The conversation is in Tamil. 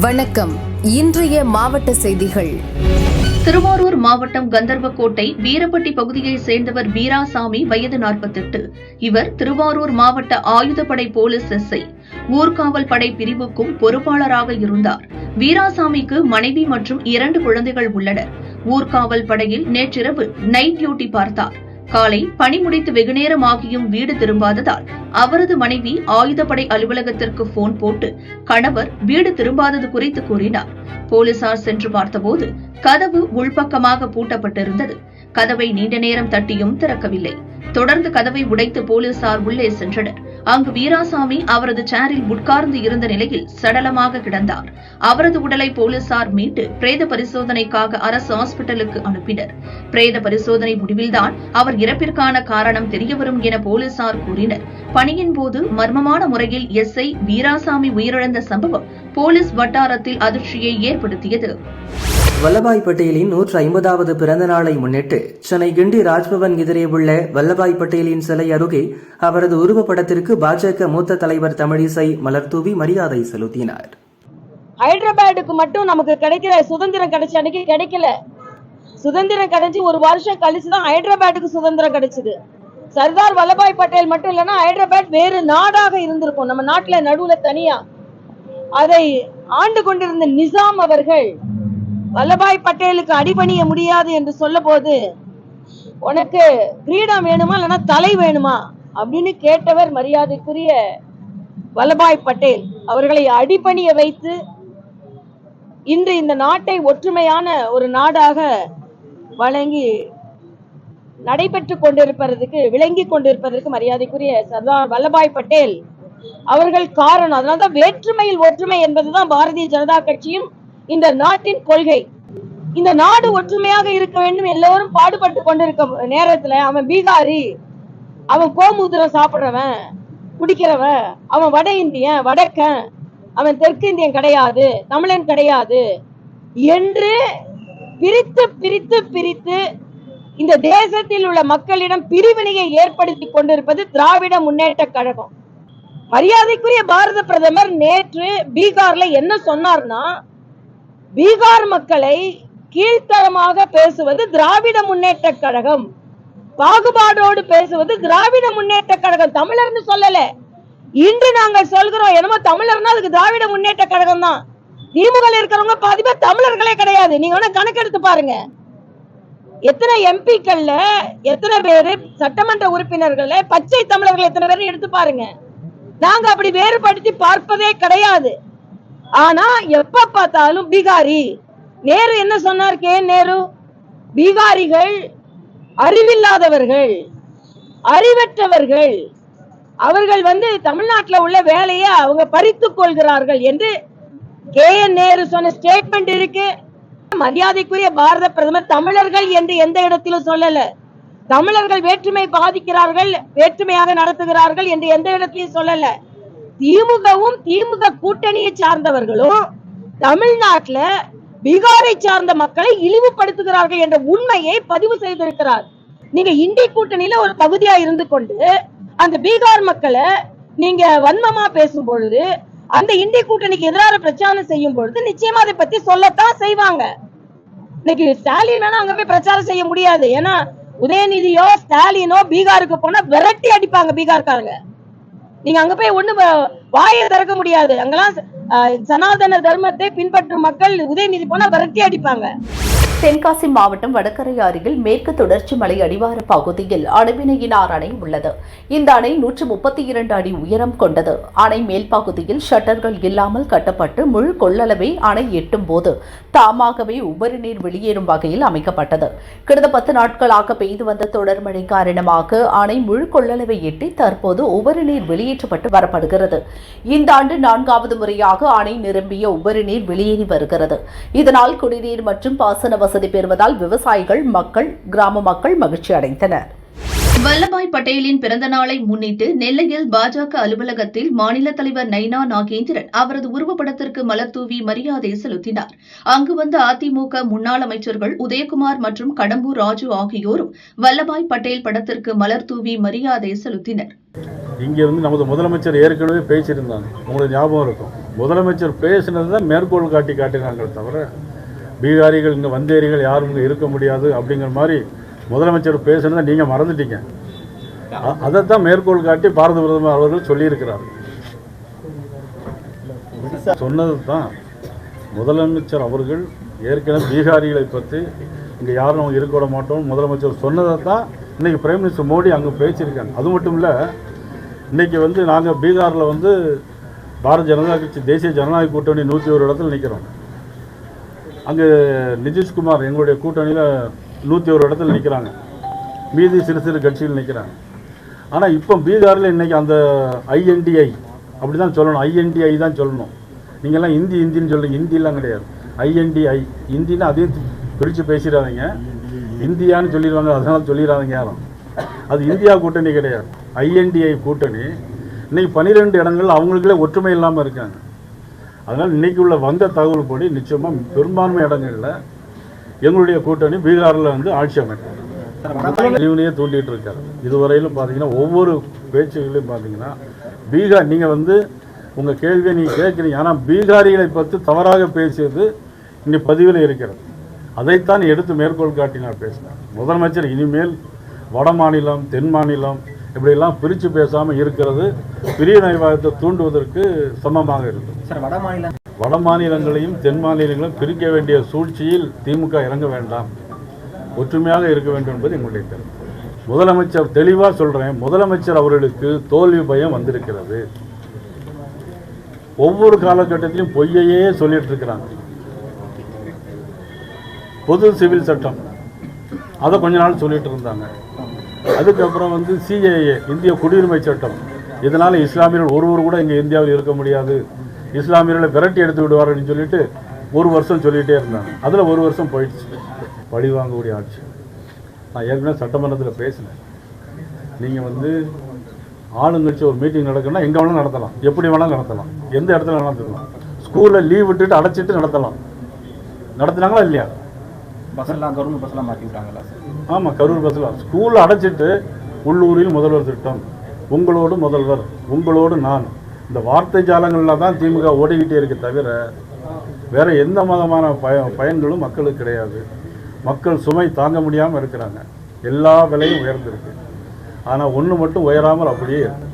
வணக்கம். இன்றைய மாவட்ட செய்திகள். திருவாரூர் மாவட்டம் கந்தர்வக்கோட்டை வீரப்பட்டி பகுதியைச் சேர்ந்தவர் வீராசாமி வயது நாற்பத்தெட்டு. இவர் திருவாரூர் மாவட்ட ஆயுதப்படை போலீஸ் எஸ்ஐ. ஊர்காவல் படை பிரிவுக்கும் பொறுப்பாளராக இருந்தார். வீராசாமிக்கு மனைவி மற்றும் இரண்டு குழந்தைகள் உள்ளனர். ஊர்காவல் படையில் நேற்றிரவு நைட் டியூட்டி பார்த்தார். காலை பணி முடித்து வெகுநேரமாகியும் வீடு திரும்பாததால் அவரது மனைவி ஆயுதப்படை அலுவலகத்திற்கு போன் போட்டு கணவர் வீடு திரும்பாதது குறித்து கூறினார். போலீசார் சென்று பார்த்தபோது கதவு உள்பக்கமாக பூட்டப்பட்டிருந்தது. கதவை நீண்ட நேரம் தட்டியும் திறக்கவில்லை. தொடர்ந்து கதவை உடைத்து போலீசார் உள்ளே சென்றனர். அங்கு வீராசாமி அவரது சேரில் உட்கார்ந்து இருந்த நிலையில் சடலமாக கிடந்தார். அவரது உடலை போலீசார் மீட்டு பிரேத பரிசோதனைக்காக அரசு ஹாஸ்பிட்டலுக்கு அனுப்பினர். பிரேத பரிசோதனை முடிவில்தான் அவர் இறப்பிற்கான காரணம் தெரியவரும் என போலீசார் கூறினர். பணியின் போது மர்மமான முறையில் எஸ் ஐ வீராசாமி உயிரிழந்த சம்பவம் போலீஸ் வட்டாரத்தில் அதிர்ச்சியை ஏற்படுத்தியது. வல்லபாய் பட்டேலின் நூற்று ஐம்பதாவது பிறந்த நாளை முன்னிட்டு சென்னை கிண்டி ராஜ்பவன் எதிரே உள்ள வல்லபாய் பட்டேலின் சிலை அருகே அவரது உருவப்படத்திற்கு பாஜக மூத்த தலைவர் தமிழிசை மலர்தூவி மரியாதை செலுத்தினார். ஹைதராபாத்துக்கு மட்டும் நமக்கு கிடைக்கிற சுதந்திரம் கிடைச்ச அன்னைக்கு கிடைக்கல. சுதந்திரம் கிடைச்சி ஒரு வருஷம் கழிச்சு தான் ஹைதராபாத்துக்கு சுதந்திரம் கிடைச்சது. சர்தார் வல்லபாய் பட்டேல் மட்டும் இல்லைன்னா ஹைதராபாத் வேறு நாடாக இருந்திருக்கும். நம்ம நாட்டுல நடுவுல தனியா. அதை ஆண்டு கொண்டிருந்த நிசாம் அவர்கள் வல்லபாய் பட்டேலுக்கு அடிபணிய முடியாது என்று சொல்ல போது உனக்கு கிரீடம் வேணுமா இல்லைன்னா தலை வேணுமா? அப்படின்னு கேட்டவர் மரியாதைக்குரிய வல்லபாய் பட்டேல் அவர்களை அடிபணிய வைத்து இன்று இந்த நாட்டை ஒற்றுமையான ஒரு நாடாக வழங்கி நடைபெற்று கொண்டிருப்பதற்கு விளங்கி கொண்டிருப்பதற்கு மரியாதைக்குரிய சர்தார் வல்லபாய் பட்டேல் அவர்கள் காரணம். அதனால்தான் வேற்றுமையில் ஒற்றுமை என்பதுதான் பாரதிய ஜனதா கட்சியும் இந்த நாட்டின் கொள்கை. இந்த நாடு ஒற்றுமையாக இருக்க வேண்டும் எல்லோரும் பாடுபட்டு கொண்டிருக்க நேரத்துல அவன் பீகாரி அவன் கோமுதிரம் சாப்பிடுறவன் குடிக்கிறவன் அவன் வட இந்தியன் வடக்கன் அவன் தெற்கு இந்தியன் கிடையாது தமிழன் கிடையாது என்று பிரித்து பிரித்து பிரித்து இந்த தேசத்தில் உள்ள மக்களிடம் பிரிவினையை ஏற்படுத்தி கொண்டிருப்பது திராவிட முன்னேற்ற கழகம். மரியாதைக்குரிய பாரத பிரதமர் நேற்று பீகார்ல என்ன சொன்னார்னா பீகார் மக்களை கீழ்த்தரமாக பேசுவது திராவிட முன்னேற்ற கழகம். பாகுபாடோடு பேசுவது திராவிட முன்னேற்ற கழகம். தமிழர்னு சொல்லல. இன்று நாங்கள் சொல்கிறோம் என்னமோ தமிழர்னா அதுக்கு திராவிட முன்னேற்ற கழகம் தான். திமுக இருக்கிறவங்க பாதி பேர் தமிழர்களே கிடையாது. நீங்க வேணா கணக்கெடுத்து பாருங்க. எத்தனை எம்பிக்கள்ல எத்தனை பேரு சட்டமன்ற உறுப்பினர்கள்ல பச்சை தமிழர்கள் எத்தனை பேர் எடுத்து பாருங்க. நாங்க அப்படி வேறுபடுத்தி பார்ப்பதே கிடையாது. ஆனா எப்ப பார்த்தாலும் பீகாரி. நேரு என்ன சொன்னார் கே. நேரு? பீகாரிகள் அறிவில்லாதவர்கள் அறிவற்றவர்கள். அவர்கள் வந்து தமிழ்நாட்டில் உள்ள வேலையை அவங்க பறித்துக் கொள்கிறார்கள் என்று கே. என். நேரு சொன்ன ஸ்டேட்மெண்ட் இருக்கு. மரியாதைக்குரிய பாரத பிரதமர் தமிழர்கள் என்று எந்த இடத்திலும் சொல்லல. தமிழர்கள் வேற்றுமை பாதிக்கிறார்கள் வேற்றுமையாக நடத்துகிறார்கள் என்று எந்த இடத்திலும் சொல்லல. திமுகவும் திமுக கூட்டணியை சார்ந்தவர்களும் தமிழ்நாட்டுல பீகாரை சார்ந்த மக்களை இழிவுபடுத்துகிறார்கள் என்ற உண்மையை பதிவு செய்திருக்கிறார். நீங்க இந்தி கூட்டணியில ஒரு பகுதியா இருந்து கொண்டு அந்த பீகார் மக்களை நீங்க வன்மமா பேசும் பொழுது அந்த இந்திய கூட்டணிக்கு எதிராக பிரச்சாரம் செய்யும் பொழுது நிச்சயமா அதை பத்தி சொல்லத்தான் செய்வாங்க. இன்னைக்கு ஸ்டாலின் வேணா அங்க போய் பிரச்சாரம் செய்ய முடியாது. ஏன்னா உதயநிதியோ ஸ்டாலினோ பீகாருக்கு போனா விரட்டி அடிப்பாங்க பீகார்காரங்க. நீங்க அங்க போய் ஒண்ணு வ- வாயை திறக்க முடியாது. அங்கெல்லாம் அஹ், சனாதன தர்மத்தை பின்பற்றும் மக்கள் உதயநிதி போனா விரட்டி அடிப்பாங்க. தென்காசி மாவட்டம் வடகரை அருகில் மேற்கு தொடர்ச்சி மலை அடிவார பகுதியில் அணுவினையினார் அணை உள்ளது. இந்த அணை நூற்று முப்பத்தி இரண்டு அடி உயரம் கொண்டது. அணை மேல் பகுதியில் ஷட்டர்கள் இல்லாமல் கட்டப்பட்டு முழு கொள்ளளவை அணை எட்டும் போது தாமாகவே உபரி நீர் வெளியேறும் வகையில் அமைக்கப்பட்டது. கடந்த பத்து நாட்களாக பெய்து வந்த தொடர் மழை காரணமாக அணை முழு கொள்ளளவை எட்டி தற்போது உபரி நீர் வெளியேற்றப்பட்டு வரப்படுகிறது. இந்த ஆண்டு நான்காவது முறையாக அணை நிரம்பிய உபரி நீர் வெளியேறி வருகிறது. இதனால் குடிநீர் மற்றும் பாசன வசதி பெறுவதால் விவசாயிகள் மக்கள் கிராம மக்கள் மகிழ்ச்சி அடைந்தனர். வல்லபாய் பட்டேலின் பிறந்த நாளை முன்னிட்டு நெல்லையில் பாஜக அலுவலகத்தில் மாநில தலைவர் நைனா நாகேந்திரன் அவரது உருவப்படத்திற்கு மலர் தூவி மரியாதை செலுத்தினார். அங்கு வந்த அதிமுக முன்னாள் அமைச்சர்கள் உதயகுமார் மற்றும் கடம்பூர் ராஜு ஆகியோரும் வல்லபாய் பட்டேல் படத்திற்கு மலர் தூவி மரியாதை செலுத்தினர். இங்கே வந்து நமது முதலமைச்சர் ஏற்கனவே பேசியிருந்தாங்க. உங்களுக்கு ஞாபகம் இருக்கும். முதலமைச்சர் பேசினது தான் மேற்கோள் காட்டி காட்டினாங்களே தவிர பீகாரிகள் இங்கே வந்தேரிகள் யாரும் இங்கே இருக்க முடியாது அப்படிங்கிற மாதிரி முதலமைச்சர் பேசுனதை நீங்கள் மறந்துட்டீங்க. அதைத்தான் மேற்கோள் காட்டி பாரத பிரதமர் அவர்கள் சொல்லியிருக்கிறார். சொன்னது தான் முதலமைச்சர் அவர்கள் ஏற்கனவே பீகாரிகளை பற்றி இங்கே யாரும் அவங்க இருக்க விட மாட்டோம். முதலமைச்சர் சொன்னதை தான் இன்றைக்கி பிரைம் மினிஸ்டர் மோடி அங்கே பேசியிருக்காங்க அது மட்டும் இல்லை இன்றைக்கி வந்து நாங்கள் பீகாரில் வந்து பாரதிய ஜனதா கட்சி தேசிய ஜனநாயக கூட்டணி நூற்றி ஒரு இடத்துல நிற்கிறோம் அங்கே நிதிஷ்குமார் எங்களுடைய கூட்டணியில் நூற்றி ஒரு இடத்துல நிற்கிறாங்க மீதி சிறு சிறு கட்சிகள் நிற்கிறாங்க ஆனால் இப்போ பீகாரில் இன்றைக்கி அந்த ஐஎன்டிஐ அப்படி தான் சொல்லணும். ஐஎன்டிஐ தான் சொல்லணும். நீங்கள்லாம் ஹிந்தி இந்தின்னு சொல்லுங்க ஹிந்திலாம் கிடையாது. ஐஎன்டிஐ இந்தின்னு அதையும் பிரித்து பேசிடாதீங்க. இந்தியான்னு சொல்லிடுவாங்க அதனால சொல்லிடாதீங்க யாரும். அது இந்தியா கூட்டணி கிடையாது. ஐஎன்டிஐ கூட்டணி. இன்றைக்கி பன்னிரெண்டு இடங்கள் அவங்களுக்குள்ளே ஒற்றுமை இல்லாமல் இருக்காங்க. அதனால் இன்றைக்கி உள்ள வந்த தகவல் படி நிச்சயமாக பெரும்பான்மை இடங்களில் எங்களுடைய கூட்டணி பீகாரில் வந்து ஆட்சி அமைக்கும். அழிவுனையே தூண்டிகிட்டு இருக்காரு. இதுவரையிலும் பார்த்தீங்கன்னா ஒவ்வொரு பேச்சுகளையும் பார்த்தீங்கன்னா பீகார் நீங்கள் வந்து உங்கள் கேள்வியை நீங்கள் கேட்குறீங்க. ஆனால் பீகாரிகளை பற்றி தவறாக பேசியது இன்னைக்கு பதிவில் இருக்கிறது. அதைத்தான் எடுத்து மேற்கோள் காட்டி நான் பேசினேன். முதலமைச்சர் இனிமேல் வட மாநிலம் தென் மாநிலம் இப்படியெல்லாம் பிரித்து பேசாமல் இருக்கிறது. பிரிவினைவாதத்தை தூண்டுவதற்கு சமமாக இருக்கும் வட மாநிலங்களையும் தென் மாநிலங்களையும் பிரிக்க வேண்டிய சூழ்ச்சியில் திமுக இறங்க வேண்டாம். ஒற்றுமையாக இருக்க வேண்டும் என்பது எங்களுடைய கருத்து. முதலமைச்சர் தெளிவாக சொல்கிறேன் முதலமைச்சர் அவர்களுக்கு தோல்வி பயம் வந்திருக்கிறது. ஒவ்வொரு காலகட்டத்திலும் பொய்யையே சொல்லிட்டு இருக்கிறாங்க. பொது சிவில் சட்டம். அதை கொஞ்ச நாள் சொல்லிட்டு இருந்தாங்க. அதுக்கப்புறம் வந்து சிஏஏ இந்திய குடியுரிமை சட்டம். இதனால் இஸ்லாமியர்கள் ஒருவர் கூட இங்கே இந்தியாவில் இருக்க முடியாது. இஸ்லாமியர்களை விரட்டி எடுத்து விடுவார்கள்னு சொல்லிட்டு ஒரு வருஷம் சொல்லிகிட்டே இருந்தாங்க. அதில் ஒரு வருஷம் போயிடுச்சு. பழி வாங்கக்கூடிய ஆட்சி. நான் ஏற்கனவே சட்டமன்றத்தில் பேசினேன். நீங்கள் வந்து ஆளுங்கட்சி ஒரு மீட்டிங் நடக்குன்னா எங்கே வேணாலும் நடத்தலாம். எப்படி வேணாலும் நடத்தலாம். எந்த இடத்துல நடத்தலாம். ஸ்கூலில் லீவ் விட்டுட்டு அடைச்சிட்டு நடத்தலாம். நடத்துனாங்களா இல்லையா? பஸ் எல்லாம் கவர்மெண்ட் பஸ் எல்லாம் மாற்றி விட்டாங்களா? ஆமாம் கரூர் பஸ்ஸில் ஸ்கூலில் அடைச்சிட்டு உள்ளூரில் முதல்வர் திட்டம். உங்களோடு முதல்வர் உங்களோடு நான். இந்த வார்த்தை ஜாலங்களில் தான் திமுக ஓடிக்கிட்டே இருக்கு தவிர வேறு எந்த விதமான பய பயன்களும் மக்களுக்கு கிடையாது. மக்கள் சுமை தாங்க முடியாமல் இருக்கிறாங்க. எல்லா விலையும் உயர்ந்திருக்கு. ஆனால் ஒன்று மட்டும் உயராமல் அப்படியே இருக்கு.